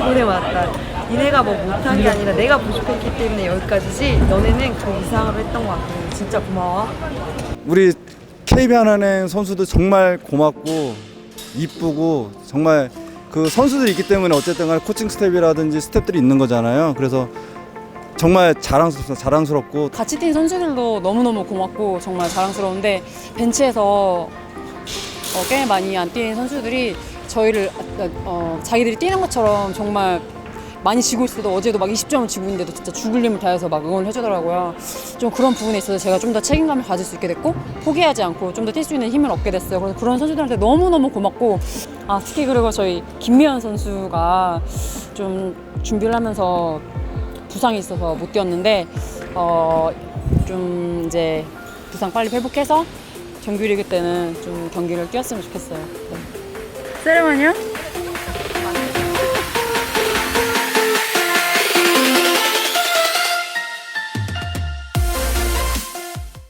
고생 많았다. 니네가 뭐 못한 게 아니라 내가 부족했기 때문에 여기까지지. 너네는 그 이상으로 했던 것 같아. 진짜 고마워. 우리 KB하나은행 선수들 정말 고맙고 이쁘고 정말 그 선수들이 있기 때문에 어쨌든 간에 코칭 스텝이라든지 스텝들이 있는 거잖아요. 그래서 정말 자랑스럽, 자랑스럽고 같이 뛴 선수들도 너무너무 고맙고 정말 자랑스러운데 벤치에서 어, 꽤 많이 안 뛰는 선수들이 저희를 어, 자기들이 뛰는 것처럼 정말 많이 지고 있어도 어제도 막 20점을 지고 있는데도 진짜 죽을 힘을 다해서 막 응원을 해주더라고요. 좀 그런 부분에 있어서 제가 좀 더 책임감을 가질 수 있게 됐고 포기하지 않고 좀 더 뛸 수 있는 힘을 얻게 됐어요. 그래서 그런 선수들한테 너무너무 고맙고 아 특히 그리고 저희 김미연 선수가 좀 준비를 하면서 부상이 있어서 못 뛰었는데 어 좀 이제 부상 빨리 회복해서 정규리그 때는 좀 경기를 뛰었으면 좋겠어요. 네. 세레머니요?